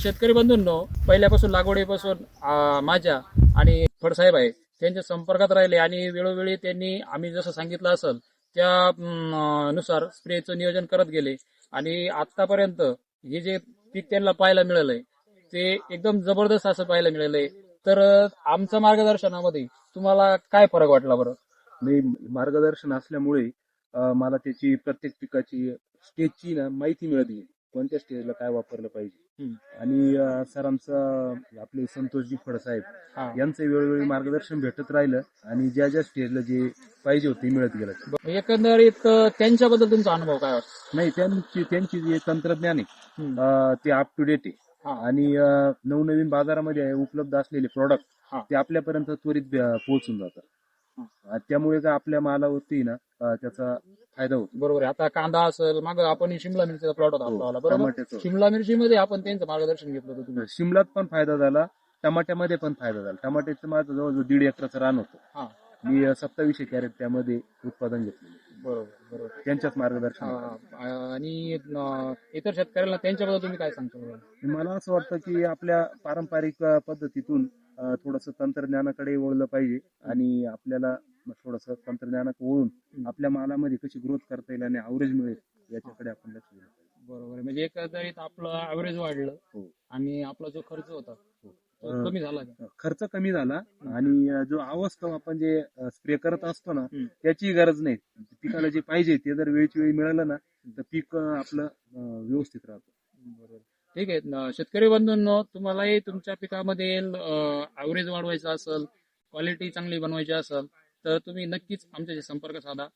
शेतकरी बंधूंनो पहिल्यापासून लागवडीपासून माझ्या आणि फडसाहेब आहे त्यांच्या संपर्कात राहिले आणि वेळोवेळी त्यांनी आम्ही जसं सांगितलं असेल त्या नुसार स्प्रेचं नियोजन करत गेले. आणि आतापर्यंत हे जे पीक त्यांना पाहायला मिळालंय ते एकदम जबरदस्त असं पाहायला मिळालंय. तर आमच्या मार्गदर्शनामध्ये तुम्हाला काय फरक वाटला बरं? मी मार्गदर्शन असल्यामुळे मला त्याची प्रत्येक पिकाची स्टेजची ना माहिती मिळते कोणत्या स्टेजला काय वापरलं पाहिजे. आणि अं, सरांचं आपले संतोषजी फडसाहेब. यांचं वेळोवेळी मार्गदर्शन भेटत राहिलं आणि ज्या ज्या स्टेजला जे पाहिजे होते ते मिळत गेलं एकंदरीत अं, त्यांच्याबद्दल तुमचा अनुभव काय वाटतो नाही त्यांची त्यांची जे तंत्रज्ञान आहे हम्म. अं, ते अप टू डेट आहे हा. आणि अं, नवनवीन बाजारामध्ये उपलब्ध असलेले प्रोडक्ट हा. ते आपल्यापर्यंत त्वरित अं, पोहोचून जातात अं, त्यामुळे काय आपल्या मालावरती ना अं, त्याचा फायदा होतो बरोबर आहे. आता कांदा असेल माग आपण शिमला मिरचीचा प्लॉट होता हो, आपला बरोबर? टमाट्याचं. शिमला मिरचीमध्ये आपण त्यांचं मार्गदर्शन घेतलं होतं तुम्ही. शिमलात पण फायदा झाला टमाट्यामध्ये पण फायदा झाला. टमाट्याचं माझं जवळजवळ दीड एकराचं रान हा. होतं मी अं, सत्तावीसशे कॅरेट त्यामध्ये उत्पादन घेतलेलं बरोबर बरोबर. त्यांच्याच मार्गदर्शन हा, आणि अं, इतर शेतकऱ्यांना त्यांच्याबद्दल तुम्ही काय सांगता बरं? मला असं वाटतं की आपल्या पारंपरिक अं, पद्धतीतून थोडस तंत्रज्ञानाकडे वळलं पाहिजे आणि आपल्याला थोडस तंत्रज्ञानाकडे वळून आपल्या मालामध्ये कशी ग्रोथ करता येईल आणि ॲव्हरेज मिळेल याच्याकडे आपण लक्ष दिलं पाहिजे. बरोबर आहे. म्हणजे एकंदरीत आपलं ऍव्हरेज वाढलं हो. आणि आपला जो खर्च होता तो अं, कमी झाला का? खर्च कमी झाला आणि अं, जो अवस्था आपण जे स्प्रे करत असतो ना हम्म. त्याची गरज नाही पिकाला जे पाहिजे ते जर वेळची वेळी मिळालं ना तर पीक अं, आपलं अं, व्यवस्थित राहतं बरोबर ठीक आहे न- शेतकरी बंधूंनो तुम्हालाही तुमच्या पिकामध्ये ऍव्हरेज वाढवायचं असेल क्वालिटी चांगली बनवायची असेल तर तुम्ही नक्कीच आमच्याशी संपर्क साधा.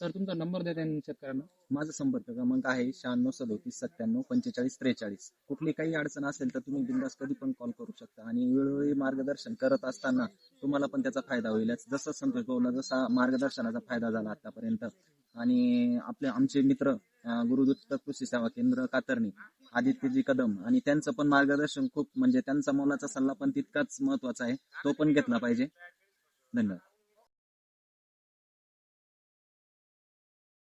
सर तुमचा नंबर द्या त्यांनी शेतकऱ्यांना? माझा संपर्क क्रमांक आहे शहाण्णव सदोतीस सत्त्याण्णव पंचेचाळीस त्रेचाळीस. कुठली काही अडचण असेल तर तुम्ही बिंदास कधी पण कॉल करू शकता आणि वेळोवेळी मार्गदर्शन करत असताना तुम्हाला पण त्याचा फायदा होईल. जसं संतोष भाऊला जसा मार्गदर्शनाचा फायदा झाला आतापर्यंत. आणि आपले आमचे मित्र गुरुदत्त कृषी सेवा केंद्र कातरणी आदित्यजी कदम आणि त्यांचं पण मार्गदर्शन खूप म्हणजे त्यांचा मोलाचा सल्ला पण तितकाच महत्त्वाचा आहे. तो पण घेतला पाहिजे. धन्यवाद.